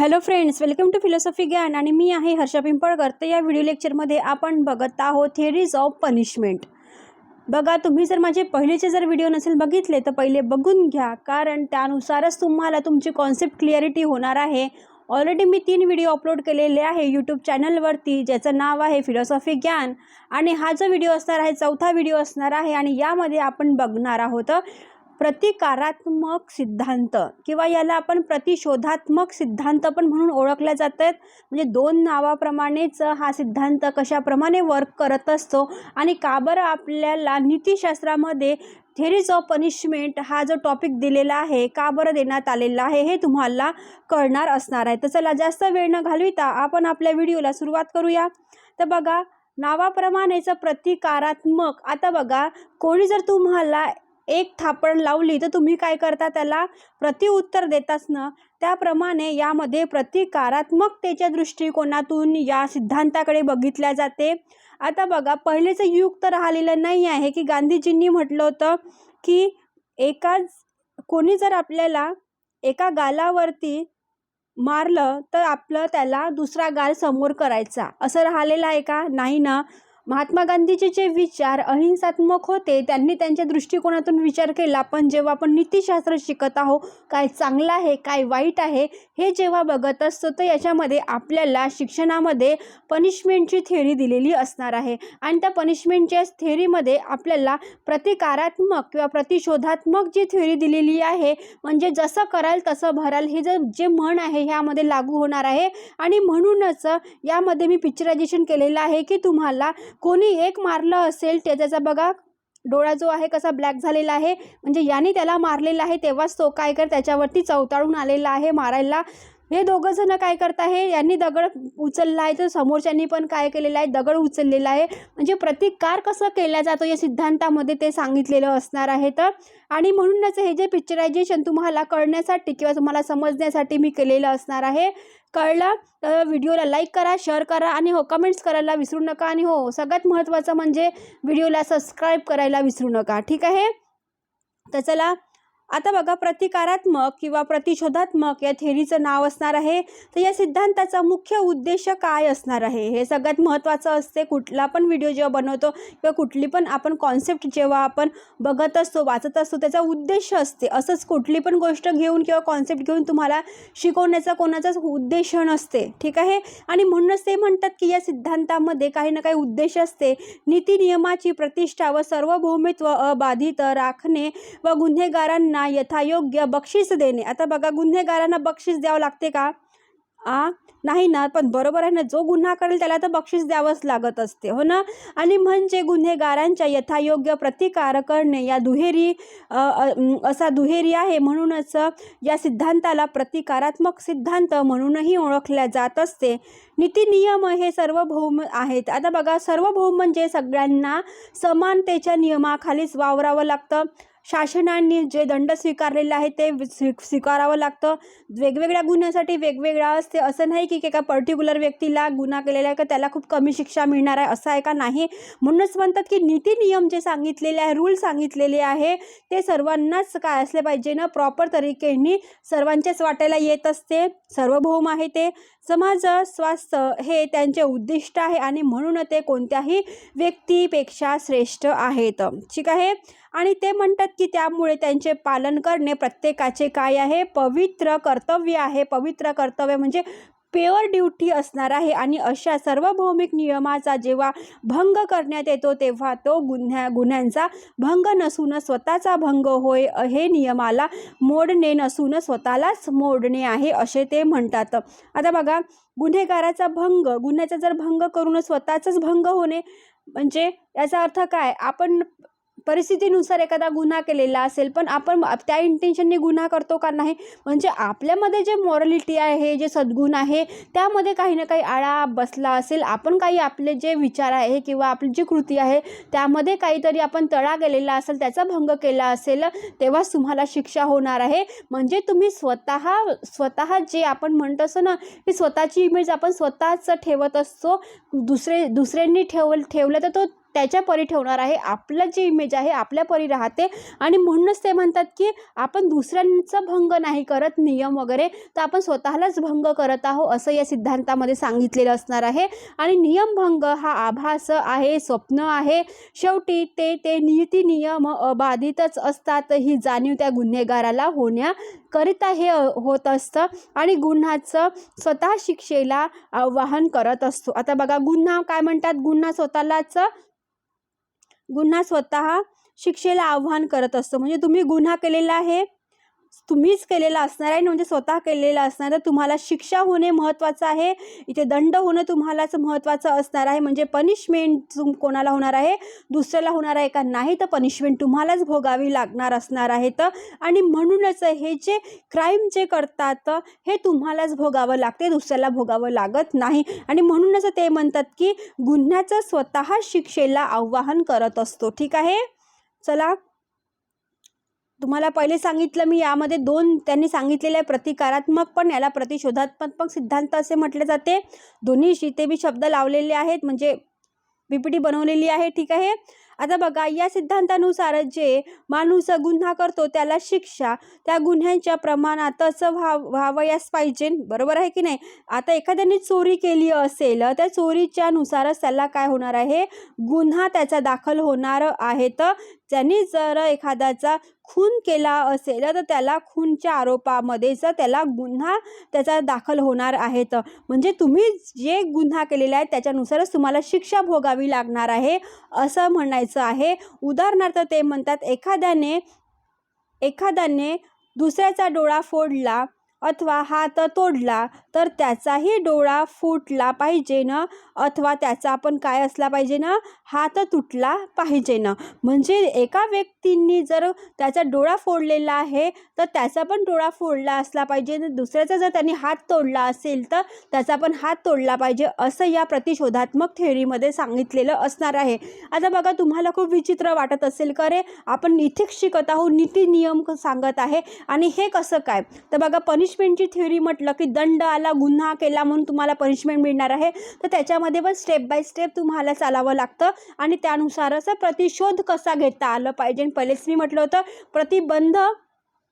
Hello friends welcome to philosophy ज्ञान आणि मी आहे हर्षा पिंपळकर. तर या व्हिडिओ लेक्चरमध्ये आपण बघत आहोत थेरीज ऑफ पनिशमेंट बघा तुम्ही जर माझे पहिलेचे जर व्हिडिओ नसेल बघितले तर पहिले बघून घ्या. कारण त्यानुसारच तुम्हाला तुमची कॉन्सेप्ट क्लिअरिटी होणार आहे. ऑलरेडी मी तीन व्हिडिओ अपलोड केलेले आहे यूट्यूब चॅनलवरती ज्याचं नाव आहे फिलॉसॉफी ज्ञान आणि हा जो व्हिडिओ असणार आहे चौथा व्हिडिओ असणार आहे. आणि यामध्ये आपण बघणार आहोत प्रतिकारात्मक सिद्धांत किंवा याला आपण प्रतिशोधात्मक सिद्धांत पण म्हणून ओळखल्या जात आहेत म्हणजे दोन नावाप्रमाणेच हा सिद्धांत कशाप्रमाणे वर्क करत असतो आणि का बरं आपल्याला नीतिशास्त्रामध्ये थेरीज ऑफ पनिशमेंट हा जो टॉपिक दिलेला आहे का बरं देण्यात आलेला आहे हे तुम्हाला कळणार असणार आहे. तर चला जास्त वेळ न घालविता आपण आपल्या व्हिडिओला सुरुवात करूया. तर बघा नावाप्रमाणेच प्रतिकारात्मक. आता बघा कोणी जर तुम्हाला एक थापड लावली तर तुम्ही काय करता त्याला? प्रतिउत्तर देताच ना? त्याप्रमाणे यामध्ये प्रतिकारात्मकतेच्या दृष्टिकोनातून या सिद्धांताकडे बघितल्या जाते. आता बघा पहिलेचं युग तर राहिलेलं नाही आहे की गांधीजींनी म्हटलं होतं की एकाच कोणी जर आपल्याला एका गालावरती मारलं तर आपलं त्याला दुसरा गाल समोर करायचा. असं राहिलेलं आहे का? नाही ना. महात्मा गांधीचे जे विचार अहिंसात्मक होते त्यांनी त्यांच्या दृष्टिकोनातून विचार केला. पण जेव्हा आपण नीतिशास्त्र शिकत आहोत काय चांगलं आहे काय वाईट आहे हे जेव्हा बघत असतो तर याच्यामध्ये आपल्याला शिक्षणामध्ये पनिशमेंटची थेअरी दिलेली असणार आहे. आणि त्या पनिशमेंटच्या थेअरीमध्ये आपल्याला प्रतिकारात्मक किंवा प्रतिशोधात्मक जी थेअरी दिलेली आहे म्हणजे जसं कराल तसं भराल हे जर जे म्हण आहे ह्यामध्ये लागू होणार आहे. आणि म्हणूनच यामध्ये मी पिक्चरायझेशन केलेलं आहे की तुम्हाला कोणी एक मारलं असेल ते त्याचा बघा डोळा जो आहे कसा ब्लॅक झालेला आहे. म्हणजे याने त्याला मारलेला आहे तेव्हाच तो काय कर त्याच्यावरती चवताळून आलेला आहे मारायला. हे दोघं जण काय करत आहे यांनी दगड उचलला आहे तर समोरच्यांनी पण काय केलेलं आहे? दगड उचललेला आहे. म्हणजे प्रतिकार कसं केला जातो या सिद्धांतामध्ये ते सांगितलेलं असणार आहे तर? आणि म्हणूनच हे जे पिक्चरायझेशन तुम्हाला कळण्यासाठी किंवा तुम्हाला समजण्यासाठी मी केलेलं असणार आहे कळलं तर व्हिडिओला लाईक करा शेअर करा आणि हो कमेंट्स करायला विसरू नका. आणि हो सगळ्यात महत्त्वाचं म्हणजे व्हिडिओला सबस्क्राईब करायला विसरू नका. ठीक आहे? तर चला आता बघा प्रतिकारात्मक किंवा प्रतिशोधात्मक या थेरीचं नाव असणार आहे. तर या सिद्धांताचा मुख्य उद्देश काय असणार आहे? हे सगळ्यात महत्त्वाचं असते कुठला पण व्हिडिओ जेव्हा बनवतो किंवा कुठली पण आपण कॉन्सेप्ट जेव्हा आपण बघत असतो वाचत असतो त्याचा उद्देश असते. असंच कुठली पण गोष्ट घेऊन किंवा कॉन्सेप्ट घेऊन तुम्हाला शिकवण्याचा कोणाचाच उद्देश नसते. ठीक आहे? आणि म्हणूनच ते म्हणतात की या सिद्धांतामध्ये काही ना काही उद्देश असते. नीती नियमाची प्रतिष्ठा व सार्वभौमित्व अबाधित राखणे व गुन्हेगारांना यथायोग्य बक्षीस देणे. आता बघा गुन्हेगारांना बक्षीस द्यावं लागते का? आ? नाही ना पण बरोबर आहे ना जो गुन्हा करेल त्याला तर बक्षीस द्यावंच लागत असते हो ना? आणि म्हणजे गुन्हेगारांच्या यथायोग्य प्रतिकार करणे या दुहेरी असा दुहेरी आहे म्हणूनच या सिद्धांताला प्रतिकारात्मक सिद्धांत म्हणूनही ओळखल्या जात असते. नीती नियम हे सार्वभौम आहेत. आता बघा सार्वभौम म्हणजे सगळ्यांना समानतेच्या नियमाखालीच वावरावं लागतं. शासनाने जे दंड स्वीकारलेले आहे ते स्वी स्वीकारावं लागतं. वेगवेगळ्या गुन्ह्यासाठी वेगवेगळा असते. असं नाही की एका पर्टिक्युलर व्यक्तीला गुन्हा केलेला आहे का त्याला खूप कमी शिक्षा मिळणार आहे असं आहे का नाही? म्हणूनच म्हणतात की नीती नियम जे सांगितलेले आहे रूल सांगितलेले आहे ते सर्वांनाच काय असले पाहिजे ना? प्रॉपर तरीकेने सर्वांच्याच वाट्याला येत असते. सार्वभौम आहे ते. समाज स्वास्थ्य हे त्यांचे उद्दिष्ट आहे आणि म्हणून ते कोणत्याही व्यक्तीपेक्षा श्रेष्ठ आहेत. ठीक आहे? आणि ते म्हणतात की त्यामुळे त्यांचे पालन करणे प्रत्येकाचे काय आहे? पवित्र कर्तव्य आहे. पवित्र कर्तव्य म्हणजे पेवर ड्युटी असणार आहे आणि अशा सार्वभौमिक नियमाचा जेव्हा भंग करण्यात येतो तेव्हा तो गुन्ह्या गुन्ह्यांचा भंग नसून स्वतःचा भंग होय हे नियमाला मोडणे नसून स्वतःलाच मोडणे आहे असे ते म्हणतात. आता बघा गुन्हेगाराचा भंग गुन्ह्याचा जर भंग करून स्वतःचाच भंग होणे म्हणजे याचा अर्थ काय? आपण परिस्थितीनुसार एखादा गुन्हा केलेला असेल पण आपण त्या इंटेन्शनने गुन्हा करतो का नाही? म्हणजे आपल्यामध्ये जे मॉरलिटी आहे जे सद्गुण आहे त्यामध्ये काही ना काही आळा बसला असेल. आपण काही आपले जे विचार आहे किंवा आपली जी कृती आहे त्यामध्ये काहीतरी आपण तळा गेलेला असेल त्याचा भंग केला असेल तेव्हाच तुम्हाला शिक्षा होणार आहे. म्हणजे तुम्ही स्वतः स्वतः जे आपण म्हणत असतो ना की स्वतःची इमेज आपण स्वतःच ठेवत असतो. दुसरे दुसऱ्यांनी ठेव ठेवलं तर तो त्याच्या परी ठेवणार आहे. आपलं जे इमेज आहे आपल्या परी राहते. आणि म्हणूनच ते म्हणतात की आपण दुसऱ्यांचा भंग नाही करत नियम वगैरे तर आपण स्वतःलाच भंग करत आहो असं या सिद्धांतामध्ये सांगितलेलं असणार आहे. आणि नियमभंग हा आभास आहे स्वप्न आहे. शेवटी ते ते नियती नियम अबाधितच असतात ही जाणीव त्या गुन्हेगाराला होण्याकरिता हे होत असतं. आणि गुन्ह्याचं स्वतः शिक्षेला आवाहन करत असतो. आता बघा गुन्हा काय म्हणतात? गुन्हा स्वतःलाच गुन्हा स्वतः शिक्षेला आव्हान करत असतो. म्हणजे तुम्ही गुन्हा केलेला आहे तुम्हीच केलेला असणार आहे म्हणजे स्वतः केलेला असणार आहे. तुम्हाला शिक्षा होणे महत्त्वाचं आहे. इथे दंड होणं तुम्हालाच महत्त्वाचं असणार आहे. म्हणजे पनिशमेंट तुम कोणाला होणार आहे? दुसऱ्याला होणार आहे का? नाही तर पनिशमेंट तुम्हालाच भोगावी लागणार असणार आहे तर. आणि म्हणूनच हे जे क्राईम जे करतात हे तुम्हालाच भोगावं लागते. दुसऱ्याला भोगावं लागत नाही. आणि म्हणूनच ते म्हणतात की गुन्ह्याचं स्वतः शिक्षेला आव्हान करत असतो. ठीक आहे? चला तुम्हाला पहिले सांगितलं मी यामध्ये दोन त्यांनी सांगितलेले आहे प्रतिकारात्मक पण याला प्रतिशोधात्मक सिद्धांत असे म्हटले जाते. दोन्ही शिते बी शब्द लावलेले आहेत म्हणजे पीपीटी पी बनवलेली आहे ठीक आहे? आता बघा या सिद्धांतानुसार जे माणूस गुन्हा करतो त्याला शिक्षा त्या गुन्ह्यांच्या प्रमाणातच व्हाव व्हावयास पाहिजे बरोबर आहे की नाही? आता एखाद्याने चोरी केली असेल त्या चोरीच्या नुसारच त्याला काय होणार आहे? गुन्हा त्याचा दाखल होणार आहे तर ज्यांनी जर एखाद्याचा खून केला असेल तर त्याला खूनच्या आरोपामध्येच त्याला गुन्हा त्याचा दाखल होणार आहे तर म्हणजे तुम्ही जे गुन्हा केलेला आहे त्याच्यानुसारच तुम्हाला शिक्षा भोगावी लागणार आहे असं म्हणायचं आहे. उदाहरणार्थ ते म्हणतात एखाद्याने एखाद्याने दुसऱ्याचा डोळा फोडला अथवा हात तोडला तर त्याचाही डोळा फुटला पाहिजे ना? अथवा त्याचा आपण काय असला पाहिजे ना? हात तुटला पाहिजे ना? म्हणजे एका व्यक्तींनी जर त्याचा डोळा फोडलेला आहे तर त्याचा पण डोळा फोडला असला पाहिजे. दुसऱ्याचा जर त्यांनी हात तोडला असेल तर त्याचा पण हात तोडला पाहिजे असं या प्रतिशोधात्मक थेअरीमध्ये सांगितलेलं असणार आहे. आता बघा तुम्हाला खूप विचित्र वाटत असेल का रे? आपण इथेच शिकत आहोत नीती नियम सांगत आहे. आणि हे कसं काय? तर बघा पनिशमेंटची थेअरी म्हटलं की दंड आला गुन्हा केला म्हणून तुम्हाला पनिशमेंट मिळणार आहे तर त्याच्यामध्ये पण स्टेप बाय स्टेप तुम्हाला चालावं लागतं. आणि त्यानुसारच प्रतिशोध कसा घेता आलं पाहिजे. पहिलेच मी म्हटलं होतं प्रतिबंध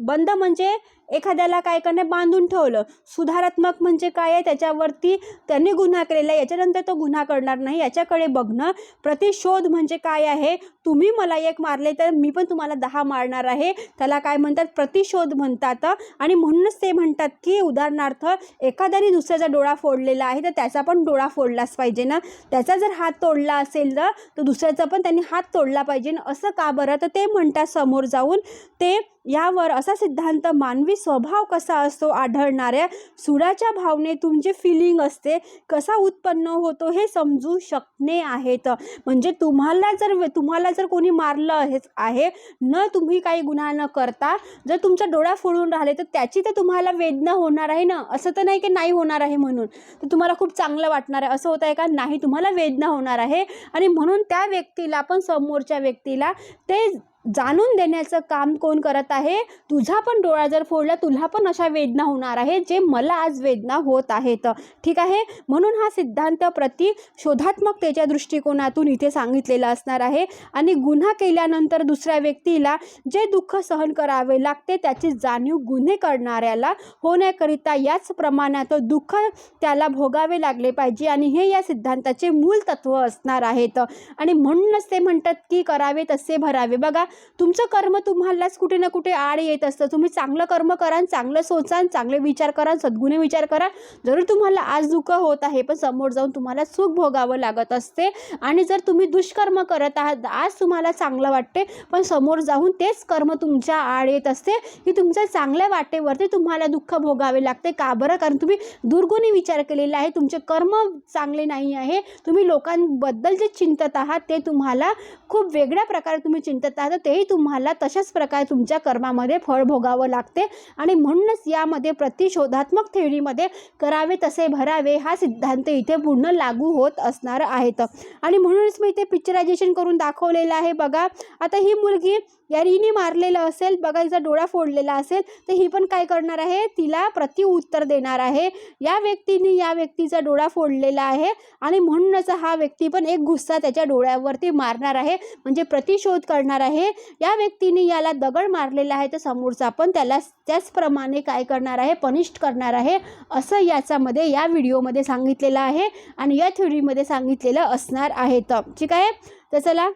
बंद म्हणजे एखाद्याला काय करणे बांधून ठेवलं. सुधारात्मक म्हणजे काय आहे? त्याच्यावरती त्यांनी गुन्हा केलेला आहे. याच्यानंतर तो गुन्हा करणार नाही. याच्याकडे बघणं. प्रतिशोध म्हणजे काय आहे? तुम्ही मला एक मारले तर मी पण तुम्हाला दहा मारणार आहे. त्याला काय म्हणतात? प्रतिशोध म्हणतात. आणि म्हणूनच ते म्हणतात की उदाहरणार्थ एखाद्याने दुसऱ्याचा डोळा फोडलेला आहे तर त्याचा पण डोळा फोडलाच पाहिजे ना. त्याचा जर हात तोडला असेल ना तर दुसऱ्याचा पण त्यांनी हात तोडला पाहिजे. ना असं का बरं? तर ते म्हणतात समोर जाऊन. ते यावर असा सिद्धांत मानवी स्वभाव कसा असतो आढळणाऱ्या सुडाच्या भावनेतून जे फिलिंग असते कसा उत्पन्न होतो हे समजू शकणे आहेत. म्हणजे तुम्हाला जर तुम्हाला जर कोणी मारलं हेच आहे न तुम्ही काही गुन्हा न करता जर तुमचा डोळा फोडून राहिले तर त्याची तर तुम्हाला वेदना होणार आहे ना? असं तर नाही की नाही होणार आहे म्हणून. तर तुम्हाला खूप चांगलं वाटणार आहे. असं होत आहे का? नाही तुम्हाला वेदना होणार आहे. आणि म्हणून त्या व्यक्तीला पण समोरच्या व्यक्तीला ते जाणून देण्याचं काम कोण करत आहे? तुझा पण डोळा जर फोडला तुला पण अशा वेदना होणार आहे जे मला आज वेदना होत आहेत. ठीक आहे? म्हणून हा सिद्धांत प्रतिशोधात्मकतेच्या दृष्टिकोनातून इथे सांगितलेला असणार आहे. आणि गुन्हा केल्यानंतर दुसऱ्या व्यक्तीला जे दुःख सहन करावे लागते त्याची जाणीव गुन्हे करणाऱ्याला होण्याकरिता याच प्रमाणात दुःख त्याला भोगावे लागले पाहिजे. आणि हे या सिद्धांताचे मूल तत्व असणार आहेत. आणि म्हणूनच ते म्हणतात की करावे तसे भरावे. बघा तुमचं कर्म तुम्हालाच कुठे ना कुठे आड येत असतं. तुम्ही चांगलं कर्म करा चांगलं सोचा चांगले विचार करा सद्गुणे विचार करा जरूर तुम्हाला आज दुःख होत आहे पण समोर जाऊन तुम्हाला सुख भोगावं लागत असते. आणि जर तुम्ही दुष्कर्म करत आहात आज तुम्हाला चांगलं वाटते पण समोर जाऊन तेच कर्म तुमच्या आड येत असते. की तुमच्या चांगल्या वाटेवरती तुम्हाला दुःख भोगावे लागते. का बरं? कारण तुम्ही दुर्गुणी विचार केलेला आहे. तुमचे कर्म चांगले नाही आहे. तुम्ही लोकांबद्दल जे चिंतत आहात ते तुम्हाला खूप वेगळ्या प्रकारे तुम्ही चिंतत आहात. तेही तुम्हाला तशाच प्रकारे तुमच्या कर्मामध्ये फळ भोगावं लागते आणि म्हणूनच यामध्ये प्रतिशोधात्मक थेरीमध्ये करावे तसे भरावे हा सिद्धांत इथे पूर्ण लागू होत असणार आहेत. आणि म्हणूनच मी इथे पिक्चरायझेशन करून दाखवलेलं आहे बघा. आता ही मुलगी यारीने मारलेलं असेल बघा हिचा डोळा फोडलेला असेल तर ही पण काय करणार आहे? तिला प्रतिउत्तर देणार आहे. या व्यक्तीने या व्यक्तीचा डोळा फोडलेला आहे आणि म्हणूनच हा व्यक्ती पण एक गुस्सा त्याच्या डोळ्यावरती मारणार आहे म्हणजे प्रतिशोध करणार आहे. या व्यक्तीने याला दगड मारलेला आहे तर समोरचा पण त्याला त्याचप्रमाणे काय करणार आहे? पनिष्ट करणार आहे असं याच्यामध्ये या व्हिडिओमध्ये सांगितलेलं आहे आणि या थ्योरीमध्ये सांगितलेलं असणार आहे. तर ठीक आहे? तर चला.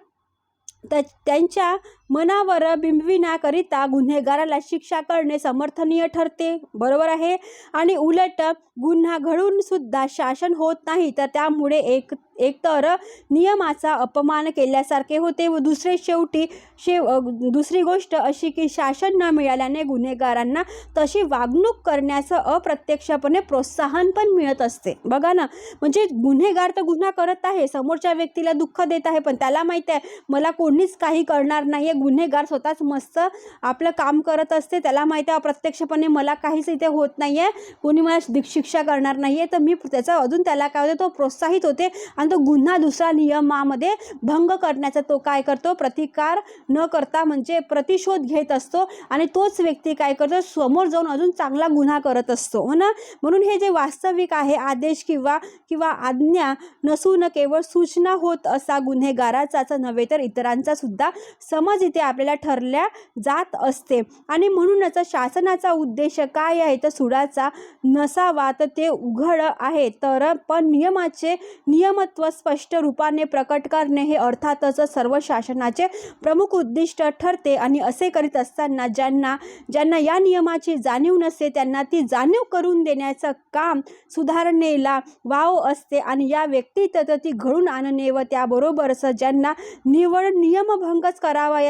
त्या त्यांच्या मनावर बिंबविण्याकरिता गुन्हेगाराला शिक्षा करणे समर्थनीय ठरते. बरोबर आहे? आणि उलट गुन्हा घडून सुद्धा शासन होत नाही तर त्यामुळे एक एकतर नियमाचा अपमान केल्यासारखे होते. व दुसरे शेवटी शेव दुसरी गोष्ट अशी की शासन न मिळाल्याने गुन्हेगारांना तशी वागणूक करण्याचं अप्रत्यक्षपणे प्रोत्साहन पण मिळत असते. बघा ना म्हणजे गुन्हेगार तर गुन्हा करत आहे समोरच्या व्यक्तीला दुःख देत आहे पण त्याला माहीत आहे मला कोणीच काही करणार नाही आहे गुन्हेगार स्वतःच मस्त आपलं काम करत असते. त्याला माहिती आहे अप्रत्यक्षपणे मला काहीच इथे होत नाही आहे कोणी मला शिक्षा करणार नाही आहे तर मी त्याचा अजून त्याला काय होते तो प्रोत्साहित होते आणि तो गुन्हा दुसरा नियमामध्ये भंग करण्याचा तो काय करतो प्रतिकार न करता म्हणजे प्रतिशोध घेत असतो आणि तोच व्यक्ती काय करतो समोर जाऊन अजून चांगला गुन्हा करत असतो. हो ना? म्हणून हे जे वास्तविक आहे आदेश किंवा किंवा आज्ञा नसून केवळ सूचना होत असा गुन्हेगाराचाच नव्हे तर इतरांचा सुद्धा. समज इथे आपल्याला ठरल्या जात असते. आणि म्हणूनच शासनाचा उद्देश काय आहे? तर सुडाचा नसावा तर ते उघड आहे. तर पण नियमाचे नियमत्व स्पष्ट रूपाने प्रकट करणे हे अर्थातच सर्व शासनाचे प्रमुख उद्दिष्ट ठरते. आणि असे करीत असताना ज्यांना ज्यांना या नियमाची जाणीव नसते त्यांना ती जाणीव करून देण्याचं काम सुधारणेला वाव असते. आणि या व्यक्तीत ती घडून आणणे व त्याबरोबरच ज्यांना निवड नियमभंगच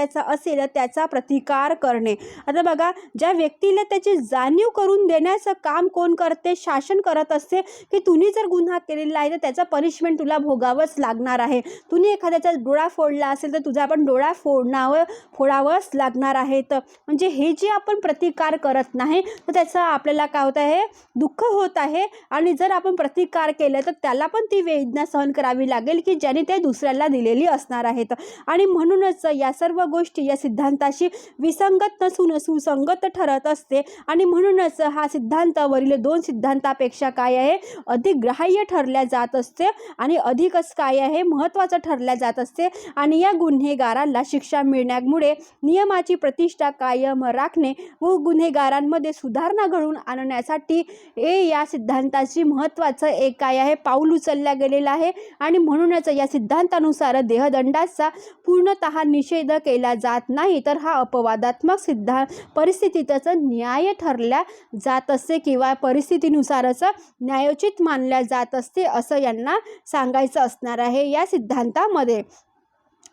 करायचा असेल त्याचा प्रतिकार करणे. आता बघा ज्या व्यक्तीला त्याची जाणीव करून देण्याचं काम कोण करते? शासन करत असते. की तुम्ही जर गुन्हा केलेला आहे तर त्याचा पनिशमेंट तुला भोगावंच लागणार आहे. तुम्ही एखाद्याचा डोळा फोडला असेल तर तुझा पण डोळा फोडणावं फोडावंच लागणार आहे. तर म्हणजे हे जे आपण प्रतिकार करत नाही तर त्याचं आपल्याला काय होत आहे? दुःख होत आहे. आणि जर आपण प्रतिकार केलं तर त्याला पण ती वेदना सहन करावी लागेल की ज्याने ते दुसऱ्याला दिलेली असणार आहेत आणि म्हणूनच या सर्व गोष्टी या सिद्धांताशी विसंगत नसून सुसंगत ठरत असते. आणि म्हणूनच हा सिद्धांत वरील दोन सिद्धांतापेक्षा काय आहे? अधिक ग्राह्य ठरल्या जात असते आणि अधिकच काय आहे? महत्त्वाचं ठरल्या जात असते. आणि या गुन्हेगारांना शिक्षा मिळण्यामुळे नियमाची प्रतिष्ठा कायम राखणे व गुन्हेगारांमध्ये सुधारणा घडवून आणण्यासाठी हे या सिद्धांताची महत्त्वाचं एक काय आहे? पाऊल उचलल्या गेलेलं आहे. आणि म्हणूनच या सिद्धांतानुसार देहदंडाचा पूर्णतः निषेध केला जात नाही तर हा अपवादात्मक सिद्धांत परिस्थितीतच न्याय ठरल्या जात असते किंवा परिस्थितीनुसारच न्यायोचित मानल्या जात असते असं यांना सांगायचं असणार आहे या सिद्धांतामध्ये.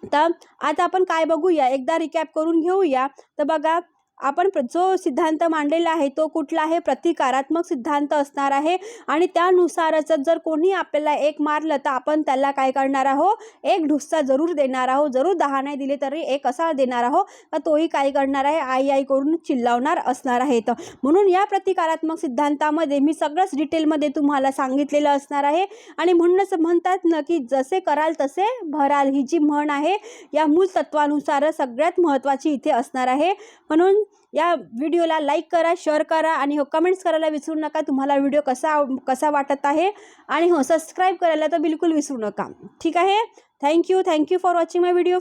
तर आता आपण काय बघूया? एकदा रिकॅप करून घेऊया. तर बघा आपण प्र- जो सिद्धांत मांडलेला आहे तो कुठला आहे? प्रतिकारात्मक सिद्धांत असणार आहे. आणि त्यानुसारच जर कोणी आपल्याला एक मारलं तर आपण त्याला काय करणार आहोत? एक ढुस्सा जरूर देणार आहोत. जरूर दहा नाही दिले तरी एक असा देणार आहोत तोही काय करणार आहे? आई आई करून चिल्लावणार असणार आहे तर म्हणून या प्रतिकारात्मक सिद्धांतामध्ये मी सगळंच डिटेलमध्ये तुम्हाला सांगितलेलं असणार आहे. आणि म्हणूनच म्हणतात ना की जसे कराल तसे भराल. ही जी म्हण आहे या मूळ तत्वानुसार सगळ्यात महत्त्वाची इथे असणार आहे. म्हणून म्हणून या व्हिडिओला लाईक करा शेअर करा आणि हो कमेंट्स करायला विसरू नका. तुम्हाला व्हिडिओ कसा कसा वाटत आहे आणि हो सबस्क्राईब करायला तर बिलकुल विसरू नका. ठीक आहे? Thank you thank you for watching my video